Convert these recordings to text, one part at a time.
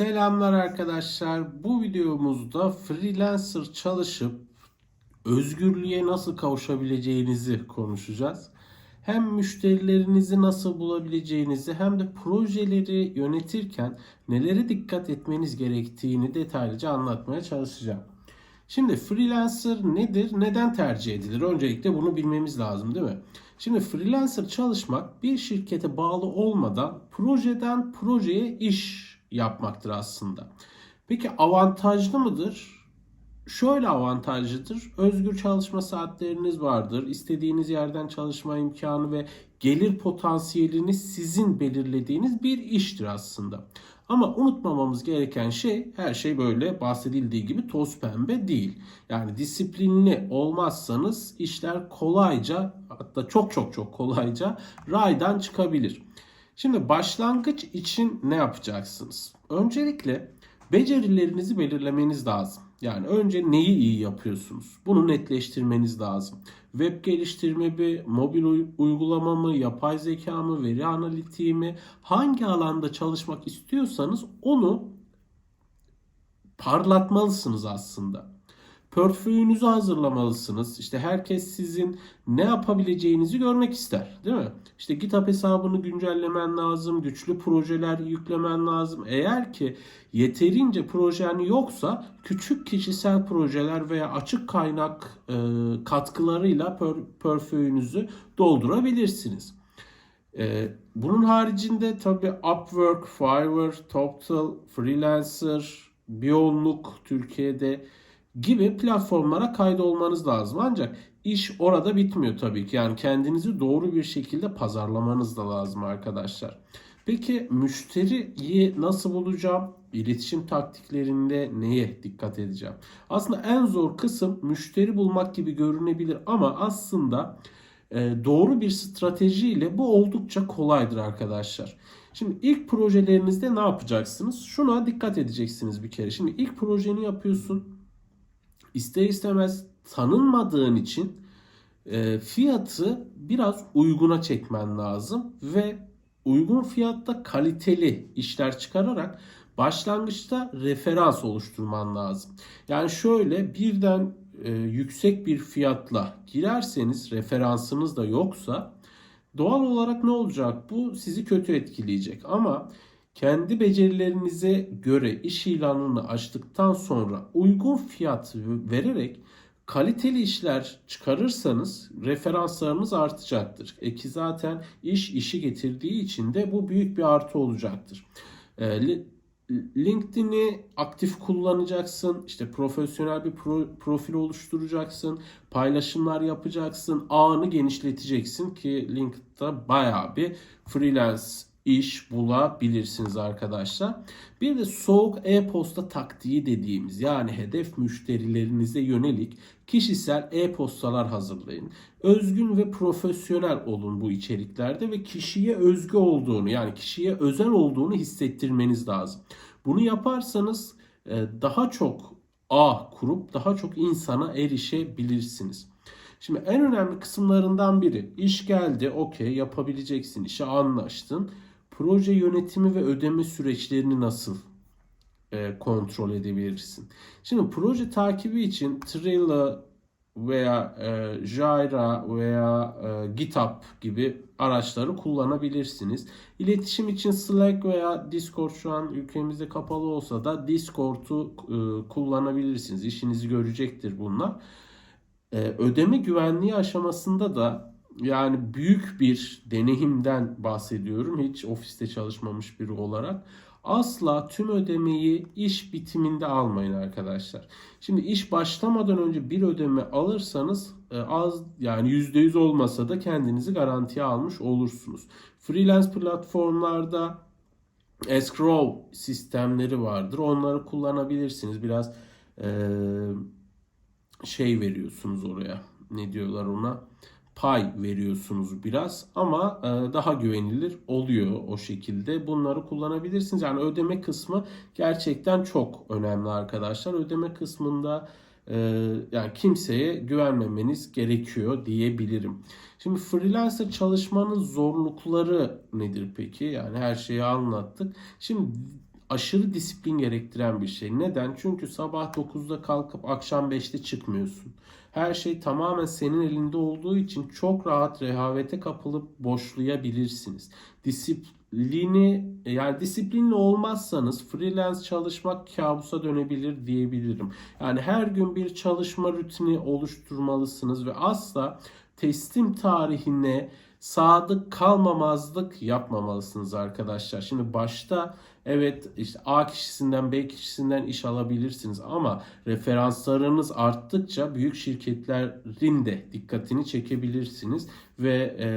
Selamlar arkadaşlar. Bu videomuzda freelancer çalışıp özgürlüğe nasıl kavuşabileceğinizi konuşacağız. Hem müşterilerinizi nasıl bulabileceğinizi hem de projeleri yönetirken nelere dikkat etmeniz gerektiğini detaylıca anlatmaya çalışacağım. Şimdi freelancer nedir? Neden tercih edilir? Öncelikle bunu bilmemiz lazım değil mi? Şimdi freelancer çalışmak bir şirkete bağlı olmadan projeden projeye iş yapmaktır aslında. Peki avantajlı mıdır? Şöyle avantajlıdır. Özgür çalışma saatleriniz vardır. İstediğiniz yerden çalışma imkanı ve gelir potansiyelini sizin belirlediğiniz bir iştir aslında. Ama unutmamamız gereken şey her şey böyle bahsedildiği gibi toz pembe değil. Yani disiplinli olmazsanız işler kolayca hatta çok çok çok kolayca raydan çıkabilir. Şimdi başlangıç için ne yapacaksınız? Öncelikle becerilerinizi belirlemeniz lazım. Yani önce neyi iyi yapıyorsunuz? Bunu netleştirmeniz lazım. Web geliştirme mi, mobil uygulama mı, yapay zeka mı, veri analitiği mi? Hangi alanda çalışmak istiyorsanız onu parlatmalısınız aslında. Portföyünüzü hazırlamalısınız. İşte herkes sizin ne yapabileceğinizi görmek ister, değil mi? İşte GitHub hesabını güncellemen lazım, güçlü projeler yüklemen lazım. Eğer ki yeterince projen yoksa küçük kişisel projeler veya açık kaynak e, katkılarıyla portföyünüzü doldurabilirsiniz. E, bunun haricinde tabii Upwork, Fiverr, TopTal, Freelancer, Biyonluk Türkiye'de gibi platformlara kaydolmanız lazım. Ancak iş orada bitmiyor tabii ki. Yani kendinizi doğru bir şekilde pazarlamanız da lazım arkadaşlar. Peki müşteriyi nasıl bulacağım? İletişim taktiklerinde neye dikkat edeceğim? Aslında en zor kısım müşteri bulmak gibi görünebilir ama aslında e, doğru bir stratejiyle bu oldukça kolaydır arkadaşlar. Şimdi ilk projelerinizde ne yapacaksınız? Şuna dikkat edeceksiniz bir kere. Şimdi ilk projeni yapıyorsun ister istemez tanınmadığın için e, fiyatı biraz uyguna çekmen lazım ve uygun fiyatta kaliteli işler çıkararak başlangıçta referans oluşturman lazım. Yani şöyle birden e, yüksek bir fiyatla girerseniz referansınız da yoksa doğal olarak ne olacak? Bu sizi kötü etkileyecek ama kendi becerilerinize göre iş ilanını açtıktan sonra uygun fiyat vererek kaliteli işler çıkarırsanız referanslarınız artacaktır. E ki zaten iş işi getirdiği için de bu büyük bir artı olacaktır. E, LinkedIn'i aktif kullanacaksın. İşte profesyonel bir pro, profil oluşturacaksın. Paylaşımlar yapacaksın. Ağını genişleteceksin ki LinkedIn'da bayağı bir freelance iş bulabilirsiniz arkadaşlar. Bir de soğuk e-posta taktiği dediğimiz yani hedef müşterilerinize yönelik kişisel e-postalar hazırlayın. Özgün ve profesyonel olun bu içeriklerde ve kişiye özgü olduğunu yani kişiye özel olduğunu hissettirmeniz lazım. Bunu yaparsanız e, daha çok ağ kurup daha çok insana erişebilirsiniz. Şimdi en önemli kısımlarından biri iş geldi okey yapabileceksin işe anlaştın proje yönetimi ve ödeme süreçlerini nasıl e, kontrol edebilirsin? Şimdi proje takibi için Trello veya e, Jira veya e, GitHub gibi araçları kullanabilirsiniz. İletişim için Slack veya Discord şu an ülkemizde kapalı olsa da Discord'u e, kullanabilirsiniz. İşinizi görecektir bunlar. E, ödeme güvenliği aşamasında da yani büyük bir deneyimden bahsediyorum. Hiç ofiste çalışmamış biri olarak. Asla tüm ödemeyi iş bitiminde almayın arkadaşlar. Şimdi iş başlamadan önce bir ödeme alırsanız e, az yani %100 olmasa da kendinizi garantiye almış olursunuz. Freelance platformlarda escrow sistemleri vardır. Onları kullanabilirsiniz. Biraz e, şey veriyorsunuz oraya. Ne diyorlar ona? Pay veriyorsunuz biraz ama e, daha güvenilir oluyor o şekilde. Bunları kullanabilirsiniz. Yani ödeme kısmı gerçekten çok önemli arkadaşlar. Ödeme kısmında e, yani kimseye güvenmemeniz gerekiyor diyebilirim. Şimdi freelancer çalışmanın zorlukları nedir peki? Yani her şeyi anlattık. Şimdi aşırı disiplin gerektiren bir şey. Neden? Çünkü sabah 9'da kalkıp akşam 5'te çıkmıyorsun. Her şey tamamen senin elinde olduğu için çok rahat rehavete kapılıp boşlayabilirsiniz. Disiplini yani disiplinli olmazsanız freelance çalışmak kabusa dönebilir diyebilirim. Yani her gün bir çalışma rutini oluşturmalısınız ve asla teslim tarihine sadık kalmamazlık yapmamalısınız arkadaşlar. Şimdi başta evet işte A kişisinden B kişisinden iş alabilirsiniz ama referanslarınız arttıkça büyük şirketlerin de dikkatini çekebilirsiniz ve e,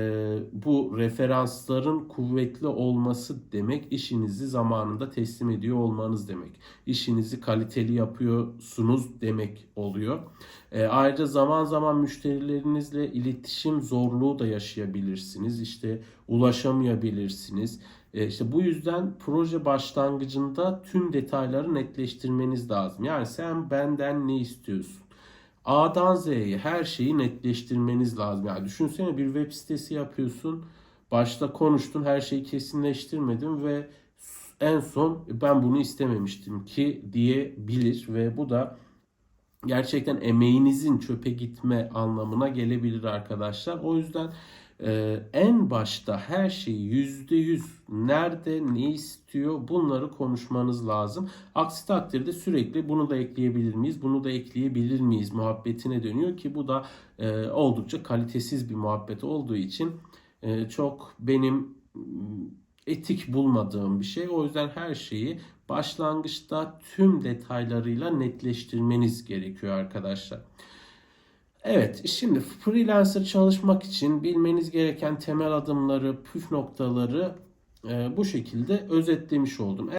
bu referansların kuvvetli olması demek işinizi zamanında teslim ediyor olmanız demek. İşinizi kaliteli yapıyorsunuz demek oluyor. E, ayrıca zaman zaman müşterilerinizle iletişim zorluğu da yaşayabilirsiniz. İşte ulaşamayabilirsiniz. E, işte bu yüzden proje başlangıcında tüm detayları netleştirmeniz lazım. Yani sen benden ne istiyorsun? A'dan Z'ye her şeyi netleştirmeniz lazım. Yani düşünsene bir web sitesi yapıyorsun. Başta konuştun, her şeyi kesinleştirmedin ve en son ben bunu istememiştim ki diyebilir ve bu da gerçekten emeğinizin çöpe gitme anlamına gelebilir arkadaşlar. O yüzden e, en başta her şeyi yüzde yüz nerede ne istiyor bunları konuşmanız lazım. Aksi takdirde sürekli bunu da ekleyebilir miyiz, bunu da ekleyebilir miyiz muhabbetine dönüyor ki bu da e, oldukça kalitesiz bir muhabbet olduğu için e, çok benim etik bulmadığım bir şey. O yüzden her şeyi başlangıçta tüm detaylarıyla netleştirmeniz gerekiyor arkadaşlar. Evet, şimdi freelancer çalışmak için bilmeniz gereken temel adımları, püf noktaları e, bu şekilde özetlemiş oldum.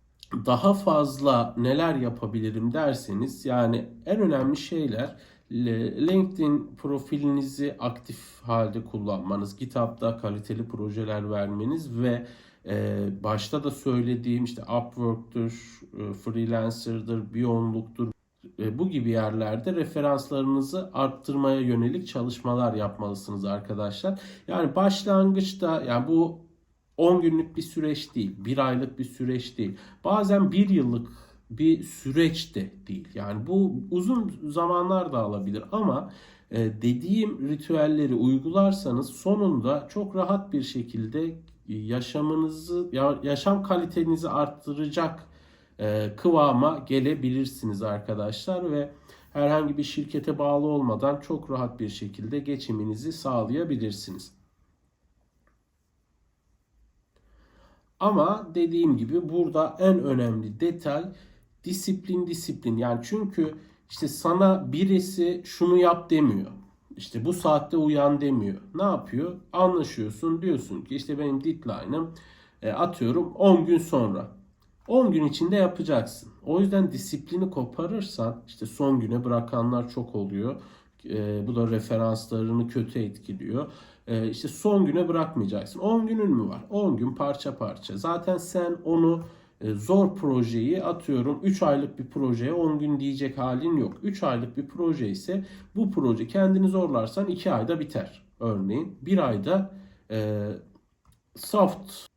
Daha fazla neler yapabilirim derseniz yani en önemli şeyler LinkedIn profilinizi aktif halde kullanmanız, GitHub'da kaliteli projeler vermeniz ve ee, başta da söylediğim işte Upwork'tur, e, Freelancer'dır, Beyond'luktur e, bu gibi yerlerde referanslarınızı arttırmaya yönelik çalışmalar yapmalısınız arkadaşlar. Yani başlangıçta yani bu 10 günlük bir süreç değil, bir aylık bir süreç değil. Bazen bir yıllık bir süreç de değil. Yani bu uzun zamanlar da alabilir ama e, dediğim ritüelleri uygularsanız sonunda çok rahat bir şekilde yaşamınızı yaşam kalitenizi arttıracak kıvama gelebilirsiniz arkadaşlar ve herhangi bir şirkete bağlı olmadan çok rahat bir şekilde geçiminizi sağlayabilirsiniz. Ama dediğim gibi burada en önemli detay disiplin disiplin. Yani çünkü işte sana birisi şunu yap demiyor. İşte bu saatte uyan demiyor. Ne yapıyor? Anlaşıyorsun diyorsun ki işte benim deadline'ım e, atıyorum 10 gün sonra. 10 gün içinde yapacaksın. O yüzden disiplini koparırsan işte son güne bırakanlar çok oluyor. E, bu da referanslarını kötü etkiliyor. E, işte son güne bırakmayacaksın. 10 günün mü var? 10 gün parça parça. Zaten sen onu e, zor projeyi atıyorum 3 aylık bir projeye 10 gün diyecek halin yok. 3 aylık bir proje ise bu proje kendini zorlarsan 2 ayda biter örneğin. 1 ayda e, soft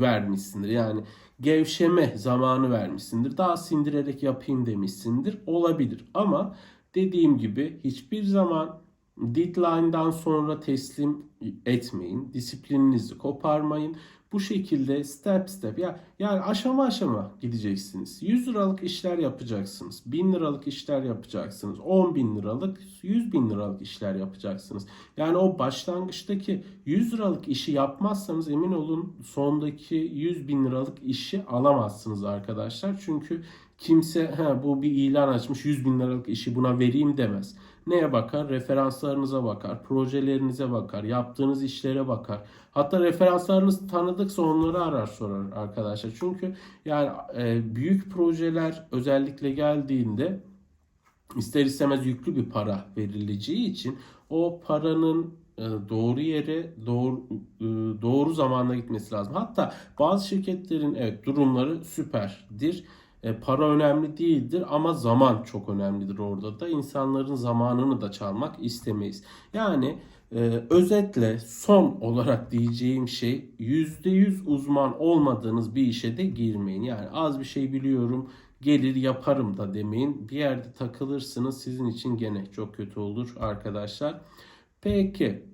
vermişsindir. Yani gevşeme zamanı vermişsindir. Daha sindirerek yapayım demişsindir. Olabilir ama dediğim gibi hiçbir zaman deadline'dan sonra teslim etmeyin. Disiplininizi koparmayın. Bu şekilde step step ya yani aşama aşama gideceksiniz. 100 liralık işler yapacaksınız. 1000 liralık işler yapacaksınız. 10 bin liralık, 100 bin liralık işler yapacaksınız. Yani o başlangıçtaki 100 liralık işi yapmazsanız emin olun sondaki 100 bin liralık işi alamazsınız arkadaşlar. Çünkü kimse bu bir ilan açmış 100 bin liralık işi buna vereyim demez. Neye bakar? Referanslarınıza bakar, projelerinize bakar, yaptığınız işlere bakar. Hatta referanslarınız tanıdıksa onları arar sorar arkadaşlar. Çünkü yani e, büyük projeler özellikle geldiğinde ister istemez yüklü bir para verileceği için o paranın e, doğru yere doğru e, doğru zamanda gitmesi lazım. Hatta bazı şirketlerin evet durumları süperdir E, para önemli değildir ama zaman çok önemlidir orada da. İnsanların zamanını da çalmak istemeyiz. Yani e, özetle son olarak diyeceğim şey %100 uzman olmadığınız bir işe de girmeyin. Yani az bir şey biliyorum gelir yaparım da demeyin. Bir yerde takılırsınız sizin için gene çok kötü olur arkadaşlar. Peki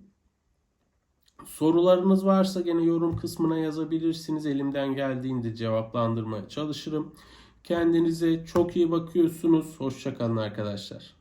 sorularınız varsa gene yorum kısmına yazabilirsiniz. Elimden geldiğinde cevaplandırmaya çalışırım. Kendinize çok iyi bakıyorsunuz. Hoşçakalın arkadaşlar.